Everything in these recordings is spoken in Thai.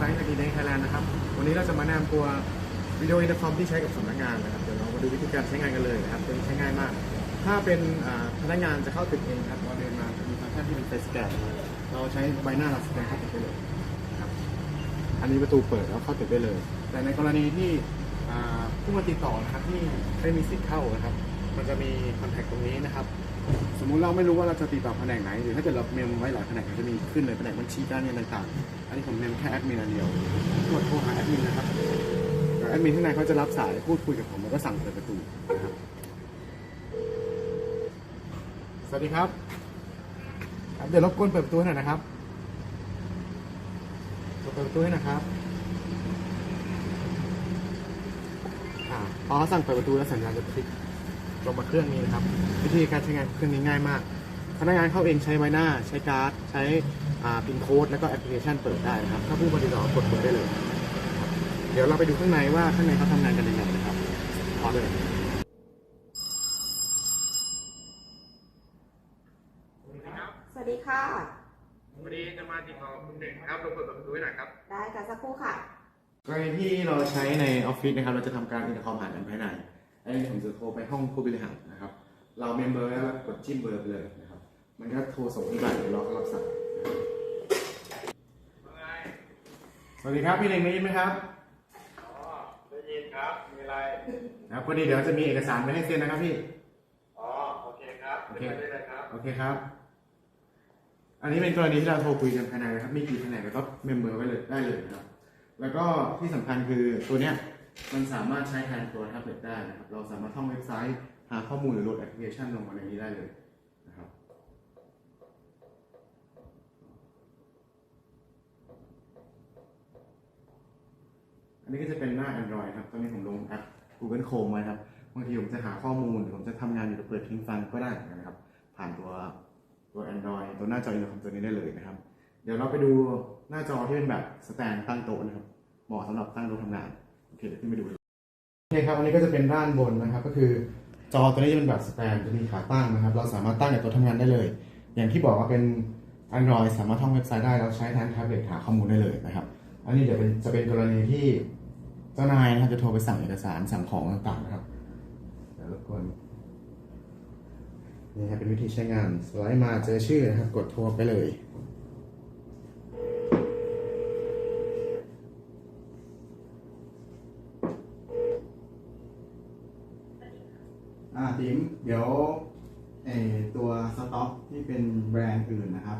ไซต์นาดีเดนไทยแลนด์นะครับ วันนี้เราจะมาแนะนำตัววิดีโออินเตอร์คอมที่ใช้กับสำนักงานนะครับ เดี๋ยวเรามาดูวิธีการใช้งานกันเลยนะครับตัวนี้ใช้ง่ายมาก ถ้าเป็นพนักงานจะเข้าตึกเองครับเราเดินมาจะมีฟังก์ชันที่เป็นเฟสแกนเราใช้ใบหน้าเราสแกนเข้าตึกได้เลยครับอันนี้ประตูเปิดแล้วเข้าตึกได้เลย แต่ในกรณีที่ผู้มาติดต่อนะครับที่ไม่มีสิทธิ์เข้านะครับ มันจะมีคอนแทคตรงนี้นะครับ สมมุติเราไม่รู้ว่าเราจะติดต่อแผนกไหนหรือถ้าเกิดเราเมมไว้หลายแผนกมันจะมีขึ้นเลยแผนกบัญชีการเงินต่างๆ อันนี้ผมเมมแค่แอดมินอันเดียวกดโทรหาแอดมินนะครับแอดมินข้างในเขาจะรับสายพูดคุยกับผมแล้วก็สั่งเปิดประตูนะครับสวัสดีครับ เดี๋ยวรบกวนเปิดประตูให้น่อยนะครับเปิดประตูให้นะครับอ่าพอเขาสั่งเปิดประตูแล้วสัญญาณจะคลิก ลงมาเครื่องนี้นะครับ วิธีการใช้งานเครื่องนี้ง่ายมาก พนักงานเข้าเองใช้ใบหน้า ใช้การ์ด ใช้อ่าพินโค้ดแล้วก็แอปพลิเคชันเปิดได้นะครับ ถ้าผู้บริการกดเปิดได้เลยนะครับเดี๋ยวเราไปดูข้างในว่าข้างในเขาทำงานกันยังไงนะครับพอเลยสวัสดีค่ะวันนี้จะมาติดต่อคุณหนึ่งครับลงเปิดประตูให้หน่อยครับ ได้ค่ะสักครู่ค่ะกรณีที่เราใช้ในออฟฟิศนะครับ เราจะทำการอินเตอร์คอมผ่านกันภายใน อันนี้ผมจะโทรไปห้องผู้บริหารนะครับ เราเมมเบอร์แล้วกดจิ้มเบอร์ไปเลยนะครับ มันก็โทรส่งที่บ้านเดี๋ยวเราก็รับสายนะครับสวัสดีครับพี่หนึ่งได้ยินไหมครับอ๋อได้ยินครับ มีอะไรนะครับพอดีเดี๋ยวจะมีเอกสารไปให้เซ็นนะครับพี่ อ๋อโอเคครับโอเค ได้เลยครับ โอเคครับ อันนี้เป็นกรณีที่เราโทรคุยกันภายในนะครับมีกี่แผนกก็เมมเบอร์ไว้เลยได้เลยนะครับ แล้วก็ที่สำคัญคือตัวเนี้ย มันสามารถใช้แทนตัวแท็บเล็ตได้นะครับ เราสามารถท่องเว็บไซต์ หาข้อมูลหรือโหลดแอปพลิเคชันลงมาในนี้ได้เลยนะครับ อันนี้ก็จะเป็นหน้า Android ครับ ตอนนี้ผมลงแอป Google Chrome ไว้ครับ บางทีผมจะหาข้อมูลหรือผมจะทำงานอยู่จะเปิดทิ้งฟังก็ได้เหมือนกันนะครับ ผ่านตัวตัว Android ตัวหน้าจออินเทอร์คอมตัวนี้ได้เลยนะครับ เดี๋ยวเราไปดูหน้าจอที่เป็นแบบสแตนตั้งโต๊ะนะครับ เหมาะสำหรับตั้งโต๊ะทำงาน เคเดี๋ยวขึ้นไปดูโอเคครับอันนี้ก็จะเป็นด้านบนนะครับ ก็คือจอตัวนี้จะเป็นแบบสแตนจะมีขาตั้งนะครับ เราสามารถตั้งกับต๊ะทำงานได้เลย อย่างที่บอกว่าเป็น Android สามารถท่องเว็บไซต์ได้แล้วใช้แทนแท็บเล็ตหาข้อมูลได้เลยนะครับ อันนี้เดี๋ยวเป็นจะเป็นกรณีที่เจ้านายนะครับจะโทรไปสั่งเอกสารสั่งของต่างๆนะครับเดี๋ยวรบกวนนี่ครับเป็นวิธีใช้งานสไลด์มาเจอชื่อนะครับ กดโทรไปเลย อ่าติมเดี๋ยวไอตัวสต็อกที่เป็นแบรนด์อื่นนะครับ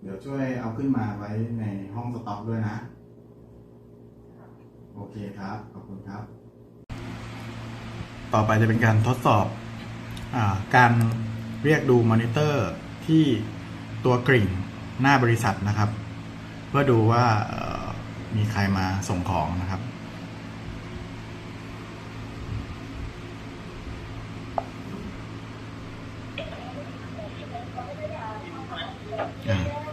เดี๋ยวช่วยเอาขึ้นมาไว้ในห้องสต็อกด้วยนะ โอเคครับ ขอบคุณครับ ต่อไปจะเป็นการทดสอบอการเรียกดูมอนิเตอร์ที่ตัวกริ่งหน้าบริษัทนะครับ เพื่อดูว่ามีใครมาส่งของนะครับ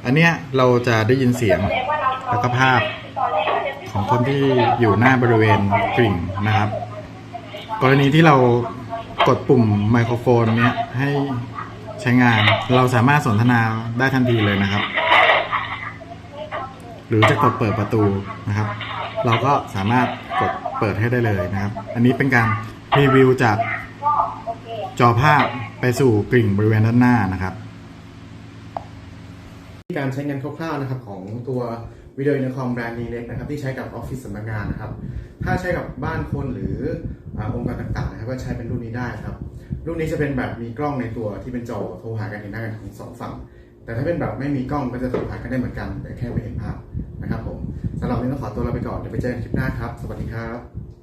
อันเนี้ยเราจะได้ยินเสียงแล้วก็ภาพของคนที่อยู่หน้าบริเวณกริ่งนะครับ กรณีที่เรากดปุ่มไมโครโฟนเนี้ยให้ใช้งานเราสามารถสนทนาได้ทันทีเลยนะครับ หรือจะกดเปิดประตูนะครับ เราก็สามารถกดเปิดให้ได้เลยนะครับ อันนี้เป็นการรีวิวจากจอภาพไปสู่กริ่งบริเวณด้านหน้านะครับ การใช้งานคร่าวๆนะครับของตัววิดีโออินคอมแบรนด์นี้เล็กนะครับที่ใช้กับออฟฟิศสำนักงานนะครับ ถ้าใช้กับบ้านคนหรือองค์กรต่างๆนะครับก็ใช้เป็นรุ่นนี้ได้ครับ รุ่นนี้จะเป็นแบบมีกล้องในตัวที่เป็นจอโทรหากันเห็นหน้ากันทั้งสองฝั่ง แต่ถ้าเป็นแบบไม่มีกล้องก็จะโทรหากันได้เหมือนกัน แต่แค่ไม่เห็นภาพนะครับผมสำหรับวันนี้ต้องขอตัวลาไปก่อนเดี๋ยวไปเจอกันคลิปหน้าครับ สวัสดีครับ